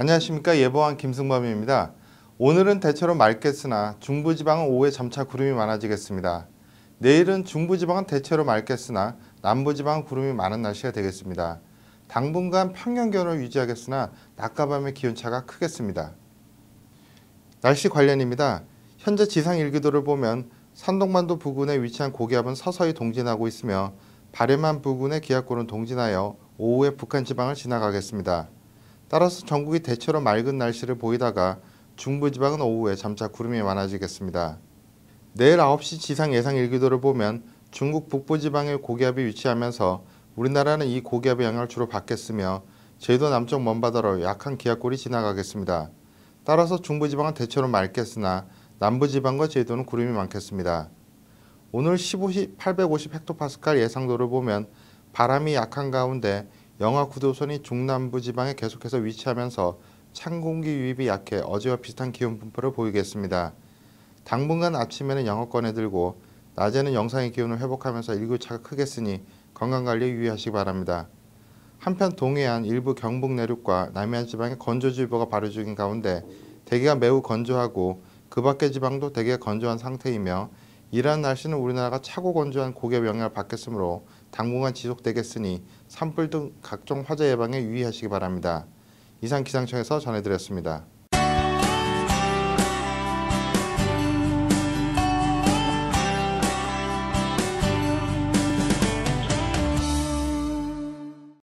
안녕하십니까 예보왕 김승범입니다. 오늘은 대체로 맑겠으나 중부지방은 오후에 점차 구름이 많아지겠습니다. 내일은 중부지방은 대체로 맑겠으나 남부지방은 구름이 많은 날씨가 되겠습니다. 당분간 평년 기온을 유지하겠으나 낮과 밤의 기온차가 크겠습니다. 날씨 관련입니다. 현재 지상 일기도를 보면 산동반도 부근에 위치한 고기압은 서서히 동진하고 있으며 바레만 부근의 기압골은 동진하여 오후에 북한 지방을 지나가겠습니다. 따라서 전국이 대체로 맑은 날씨를 보이다가 중부지방은 오후에 점차 구름이 많아지겠습니다. 내일 9시 지상 예상 일기도를 보면 중국 북부지방에 고기압이 위치하면서 우리나라는 이 고기압의 영향을 주로 받겠으며 제도 남쪽 먼바다로 약한 기압골이 지나가겠습니다. 따라서 중부지방은 대체로 맑겠으나 남부지방과 제도는 구름이 많겠습니다. 오늘 15시 850 헥토파스칼 예상도를 보면 바람이 약한 가운데 영하 9도선이 중남부 지방에 계속해서 위치하면서 찬 공기 유입이 약해 어제와 비슷한 기온 분포를 보이겠습니다. 당분간 아침에는 영하권에 들고 낮에는 영상의 기온을 회복하면서 일교차가 크겠으니 건강관리에 유의하시기 바랍니다. 한편 동해안 일부 경북 내륙과 남해안 지방에 건조주의보가 발효 중인 가운데 대기가 매우 건조하고 그 밖의 지방도 대기가 건조한 상태이며 이러한 날씨는 우리나라가 차고 건조한 고기압 영향을 받겠으므로 당분간 지속되겠으니 산불 등 각종 화재 예방에 유의하시기 바랍니다. 이상 기상청에서 전해드렸습니다.